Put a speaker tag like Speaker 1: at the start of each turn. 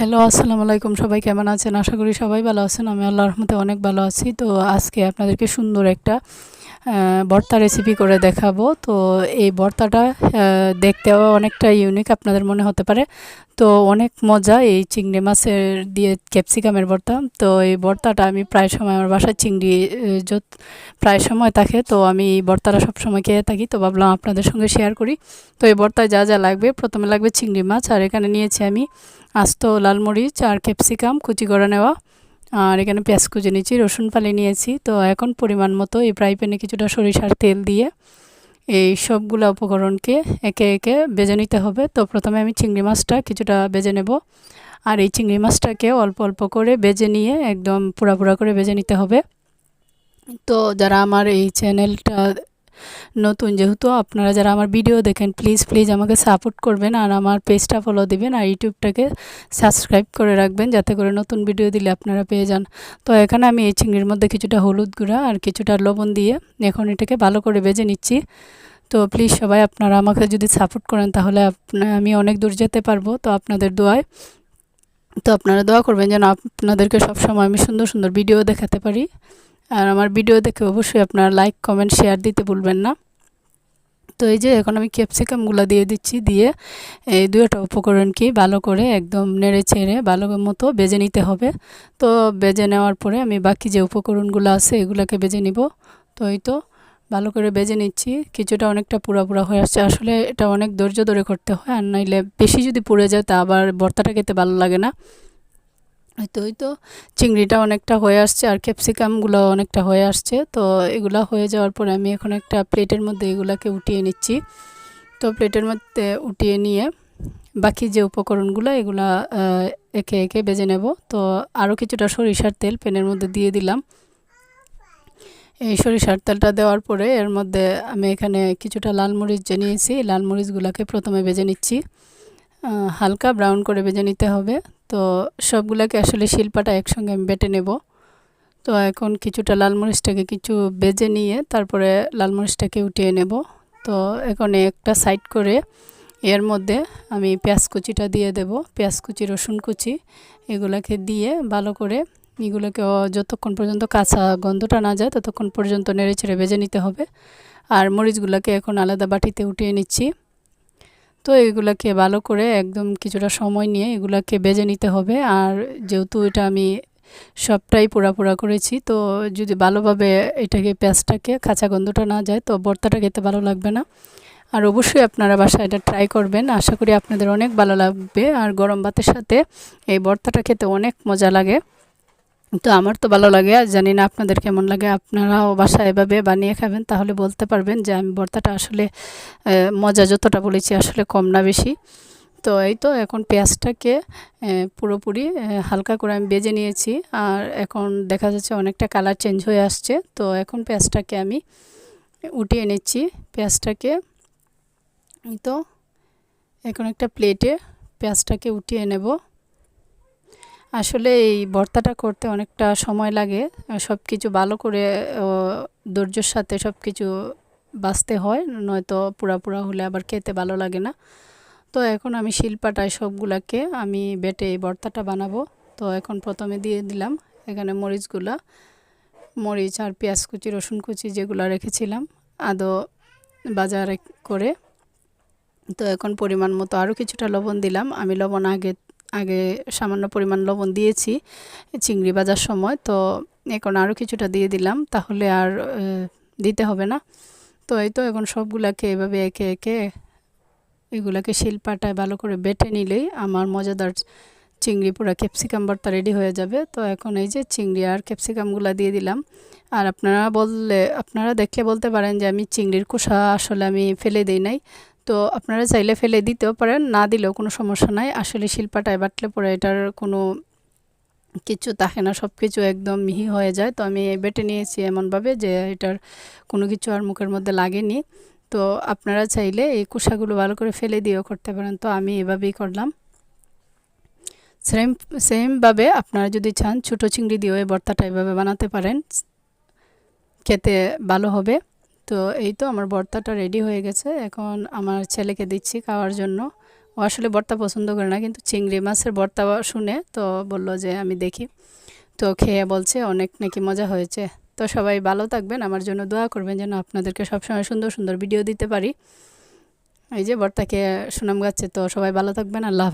Speaker 1: Hello আসসালামু আলাইকুম। সবাই কেমন আছেন? আশা করি সবাই ভালো আছেন। আমি আল্লাহর রহমতে অনেক ভালো আছি। তো আজকে আপনাদেরকে সুন্দর একটা ভর্তা রেসিপি করে দেখাবো। তো এই ভর্তাটা দেখতেও অনেকটা ইউনিক আপনাদের মনে হতে পারে। তো অনেক মজা এই চিংড়ি মাছের দিয়ে ক্যাপসিকামের ভর্তা। তো এই ভর্তাটা আমি প্রায় সময় আমার বাসায় চিংড়ি প্রায় সময় থাকে। তো আমি এই ভর্তাটা সবসময় খেয়ে থাকি। তো ভাবলাম আপনাদের সঙ্গে শেয়ার করি। তো এই ভর্তায় যা যা লাগবে, প্রথমে লাগবে চিংড়ি মাছ। আর এখানে নিয়েছি আমি আস্ত লাল মরিচ আর ক্যাপসিকাম কুচি করে নেওয়া। আর এখানে পেঁয়াজ কুচি নিয়েছি, রসুন ফালি নিয়েছি। তো এখন পরিমাণ মতো এই ফ্রাই প্যানে কিছুটা সরিষার তেল দিয়ে এই সবগুলো উপকরণকে একে একে বেজে নিতে হবে। তো প্রথমে আমি চিংড়ি মাছটা কিছুটা বেজে নেব। আর এই চিংড়ি মাছটাকে অল্প অল্প করে বেজে নিয়ে একদম পুরা পুরা করে বেজে নিতে হবে। তো যারা আমার এই চ্যানেলটা নতুন যেহেতু আপনারা যারা আমার ভিডিও দেখেন প্লিজ প্লিজ আমাকে সাপোর্ট করবেন আর আমার পেজটা ফলো দিবেন আর ইউটিউবটাকে সাবস্ক্রাইব করে রাখবেন যাতে করে নতুন ভিডিও দিলে আপনারা পেয়ে যান। তো এখানে আমি এই চিংড়ির মধ্যে কিছুটা হলুদ গুঁড়া আর কিছুটা লবণ দিয়ে এখন এটাকে ভালো করে বেজে নিচ্ছি। তো প্লিজ সবাই আপনারা আমাকে যদি সাপোর্ট করেন তাহলে আমি অনেক দূর যেতে পারব। তো আপনাদের দোয়ায়, তো আপনারা দোয়া করবেন যেন আপনাদেরকে সবসময় আমি সুন্দর সুন্দর ভিডিও দেখাতে পারি। আর আমার ভিডিও দেখে অবশ্যই আপনারা লাইক কমেন্ট শেয়ার দিতে ভুলবেন না। তো এই যে এখন আমি ক্যাপসিকামগুলো দিয়ে দিচ্ছি, দিয়ে এই দুটো উপকরণকে ভালো করে একদম নেড়ে চেড়ে ভালো মতো বেজে নিতে হবে। তো বেজে নেওয়ার পরে আমি বাকি যে উপকরণগুলো আছে এগুলোকে বেজে নিব। তো এই তো ভালো করে বেজে নিচ্ছি। কিছুটা অনেকটা পুরা পুরা হয়ে আসছে। আসলে এটা অনেক ধৈর্য ধরে করতে হয়, আর নাইলে বেশি যদি পুড়ে যায় তা আবার ভর্তাটা খেতে ভালো লাগে না। ওই হয়তো চিংড়িটা অনেকটা হয়ে আসছে আর ক্যাপসিকামগুলো অনেকটা হয়ে আসছে। তো এগুলা হয়ে যাওয়ার পরে আমি এখন একটা প্লেটের মধ্যে এগুলাকে উঠিয়ে নিচ্ছি। তো প্লেটের মধ্যে উঠিয়ে নিয়ে বাকি যে উপকরণগুলো, এগুলা একে একে বেজে নেব। তো আরও কিছুটা সরিষার তেল প্যানের মধ্যে দিয়ে দিলাম। এই সরিষার তেলটা দেওয়ার পরে এর মধ্যে আমি এখানে কিছুটা লাল মরিচ যে নিয়েছি, লাল মরিচগুলোকে প্রথমে বেজে নিচ্ছি। হালকা ব্রাউন করে ভেজে নিতে হবে। তো সবগুলোকে আসলে শিল্পাটা একসঙ্গে আমি বেটে নেব। তো এখন কিছুটা লাল মরিচটাকে কিছু বেজে নিয়ে তারপরে লাল মরিচটাকে উঠিয়ে নেব। তো এখন একটা সাইড করে এর মধ্যে আমি পেঁয়াজ কুচিটা দিয়ে দেব। পেঁয়াজ কুচি, রসুন কুচি এগুলোকে দিয়ে ভালো করে এগুলোকে যতক্ষণ পর্যন্ত কাঁচা গন্ধটা না যায় ততক্ষণ পর্যন্ত নেড়ে ছেড়ে ভেজে নিতে হবে। আর মরিচগুলোকে এখন আলাদা বাটিতে উঠিয়ে নিচ্ছি। তো এগুলাকে ভালো করে একদম কিছুটা সময় নিয়ে এগুলাকে বেজে নিতে হবে। আর যেহেতু এটা আমি সবটাই পোড়া পোড়া করেছি, তো যদি ভালোভাবে এটাকে পেঁয়াজটাকে, কাঁচা গন্ধটা না যায়, তো ভর্তাটা খেতে ভালো লাগবে না। আর অবশ্যই আপনারা বাসায় এটা ট্রাই করবেন। আশা করি আপনাদের অনেক ভালো লাগবে। আর গরম ভাতের সাথে এই ভর্তাটা খেতে অনেক মজা লাগে। তো আমার তো ভালো লাগে, আর জানি না আপনাদের কেমন লাগে। আপনারাও বাসায় এভাবে বানিয়ে খাবেন, তাহলে বলতে পারবেন যে আমি ভর্তাটা আসলে মজা যতটা বলেছি আসলে কম না বেশি। তো এই তো এখন পেঁয়াজটাকে পুরোপুরি হালকা করে আমি বেজে নিয়েছি, আর এখন দেখা যাচ্ছে অনেকটা কালার চেঞ্জ হয়ে আসছে। তো এখন পেঁয়াজটাকে আমি উঠিয়ে নিচ্ছি, পেঁয়াজটাকে। তো, এখন একটা প্লেটে পেঁয়াজটাকে উঠিয়ে নেব। আসলে এই ভর্তাটা করতে অনেকটা সময় লাগে সব কিছু ভালো করে ধৈর্যের সাথে সব কিছু বাঁচতে হয়, নয়তো পুরা পুরা হলে আবার খেতে ভালো লাগে না। তো এখন আমি শিলপাটায় সবগুলাকে আমি বেটে এই ভর্তাটা বানাবো। তো এখন প্রথমে দিয়ে দিলাম এখানে মরিচগুলা, মরিচ আর পেঁয়াজ কুচি, রসুন কুচি যেগুলো রেখেছিলাম, আদো বাজারে করে। তো এখন পরিমাণ মতো আরও কিছুটা লবণ দিলাম। আমি লবণ আগে আগে সামান্য পরিমাণ লবণ দিয়েছি চিংড়ি ভাজার সময়, তো এখন আরও কিছুটা দিয়ে দিলাম, তাহলে আর দিতে হবে না। তো এই তো এখন সবগুলাকে এভাবে একে একে এগুলাকে শিলপাটায় ভালো করে বেটে নিলেই আমার মজাদার চিংড়ি পুরো ক্যাপসিকাম ভর্তা রেডি হয়ে যাবে। তো এখন এই যে চিংড়ি আর ক্যাপসিকামগুলো দিয়ে দিলাম। আর আপনারা বললে, আপনারা দেখলে বলতে পারেন যে আমি চিংড়ির খোসা আসলে আমি ফেলে দিই নাই। তো আপনারা চাইলে ফেলে দিতেও পারেন, না দিলেও কোনো সমস্যা নাই। আসলে শিল্পাটায় বাটলে পরে এটার কোনো কিছু থাকে না সব কিছু একদম মিহি হয়ে যায়। তো আমি বেটে নিয়েছি এমনভাবে যে এটার কোনো কিছু আর মুখের মধ্যে লাগেনি। তো আপনারা চাইলে এই কুসাগুলো ভালো করে ফেলে দিয়েও করতে পারেন। তো আমি এভাবেই করলাম। সেম, সেমভাবে আপনারা যদি চান, ছোটো চিংড়ি দিয়েও এই ভর্তাটা এভাবে বানাতে পারেন। খেতে ভালো হবে। তো এই তো আমার ভর্তাটা রেডি হয়ে গেছে। এখন আমার ছেলেকে দিচ্ছি খাওয়ার জন্য। ও আসলে ভর্তা পছন্দ করে না, কিন্তু চিংড়ি মাছের ভর্তা শুনে তো বলল যে আমি দেখি। তো খেয়ে বলছে অনেক নাকি মজা হয়েছে। তো সবাই ভালো থাকবেন, আমার জন্য দোয়া করবেন যেন আপনাদেরকে সবসময় সুন্দর সুন্দর ভিডিও দিতে পারি। এই যে ভর্তাকে সুনাম গাচ্ছে, তো সবাই ভালো থাকবেন, আল্লাহ